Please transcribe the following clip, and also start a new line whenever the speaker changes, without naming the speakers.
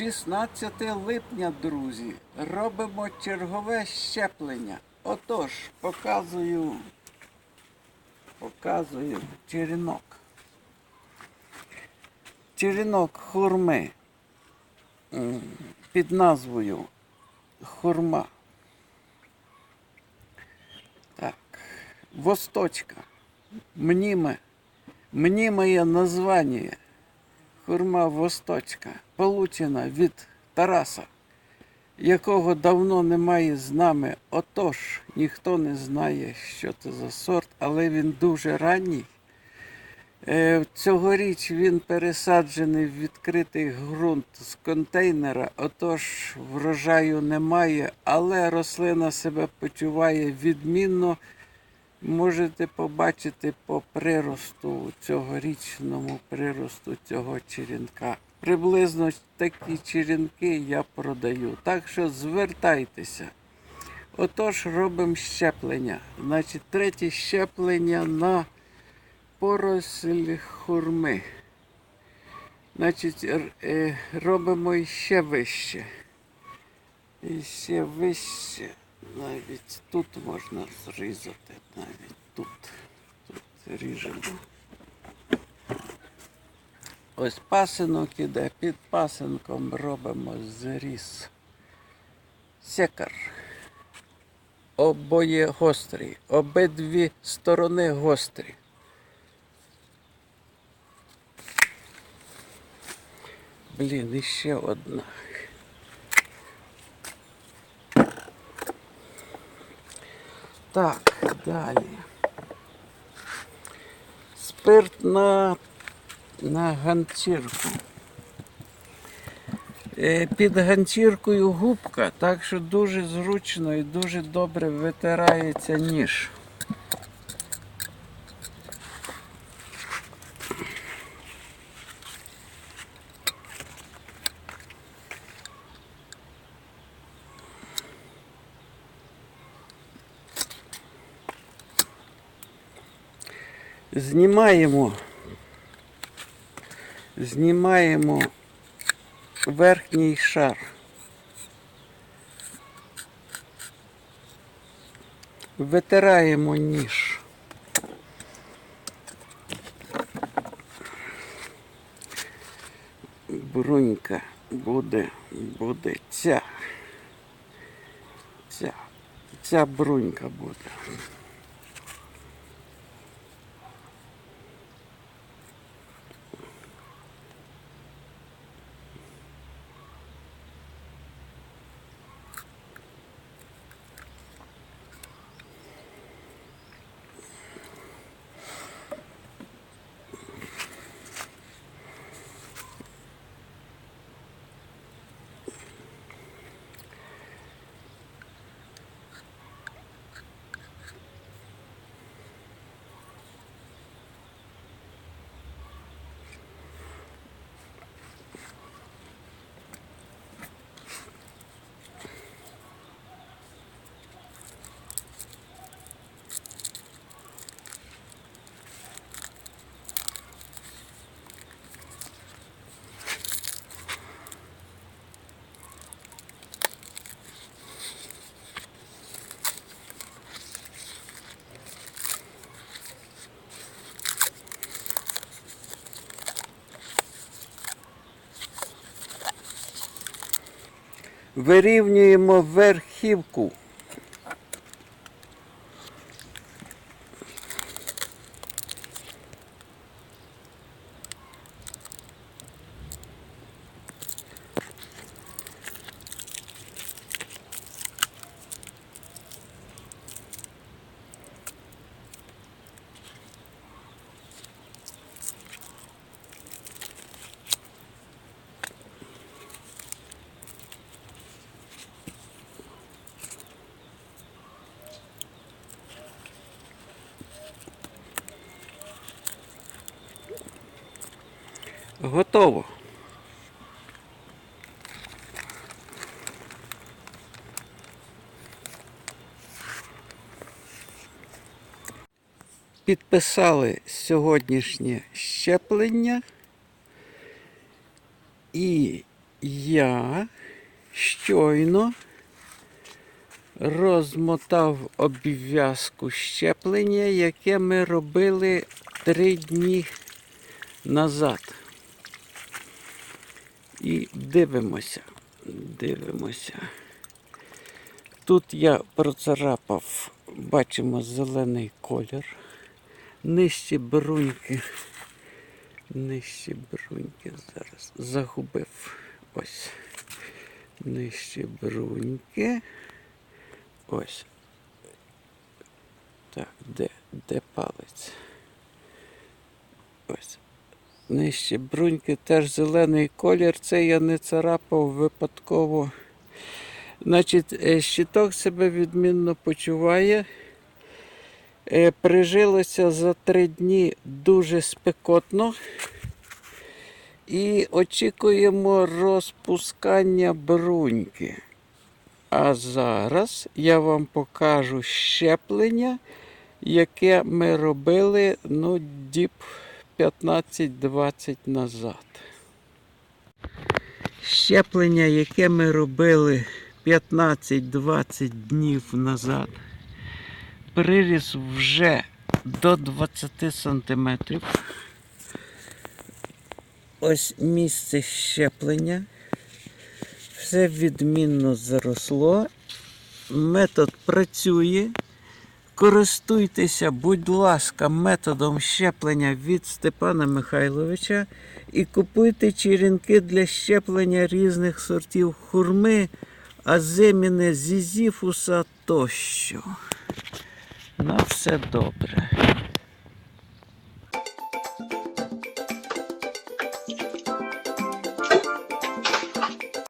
16 липня, друзі, робимо чергове щеплення. Отож, показую, показую черенок. Черенок хурми під назвою хурма. Так, восточка. Мніме, мнимое название Хурма Восточка, получена від Тараса, якого давно немає з нами. Отож, ніхто не знає, що це за сорт, але він дуже ранній. Е, Цьогоріч він пересаджений в відкритий ґрунт з контейнера, отож врожаю немає, але рослина себе почуває відмінно. Можете побачити по приросту цьогорічному приросту цього черенка. Приблизно такі черенки я продаю. Так що звертайтеся. Отож, робимо щеплення. Значить, третє щеплення на поросль хурми. Значить, е, робимо іще вище. І ще вище. Навіть тут можна зрізати. Навіть тут. Тут ріжемо. Ось пасинок іде, під пасинком робимо зріз. Секар. Обоє гострі. Обидві сторони гострі. Блін, іще одна. Так, далі. Спирт на, на ганчірку. Е, Під ганчіркою губка, так що дуже зручно і дуже добре витирається ніж. Знімаємо, знімаємо верхній шар. Витираємо ніж. Брунька буде, буде ця. Ця. Ця брунька буде. Вирівнюємо верхівку. Готово. Підписали сьогоднішнє щеплення і я щойно розмотав обв'язку щеплення, яке ми робили три дні назад. І дивимося, дивимося. Тут я процарапав, бачимо зелений колір. Нижче бруньки. Нижче бруньки зараз загубив. Ось. Нижче бруньки. Ось. Так, де, де палець? Ось. Нижче бруньки теж зелений колір. Це я не царапав випадково. Значить, е, щиток себе відмінно почуває. Е, Прижилося за три дні дуже спекотно. І очікуємо розпускання бруньки. А зараз я вам покажу щеплення, яке ми робили ну, діб 15-20 назад. Щеплення, яке ми робили 15-20 днів назад, приріс вже до 20 сантиметрів. Ось місце щеплення. Все відмінно заросло. Метод працює. Користуйтеся, будь ласка, методом щеплення від Степана Михайловича і купуйте черенки для щеплення різних сортів хурми, аземіни, зізіфуса тощо. На все добре.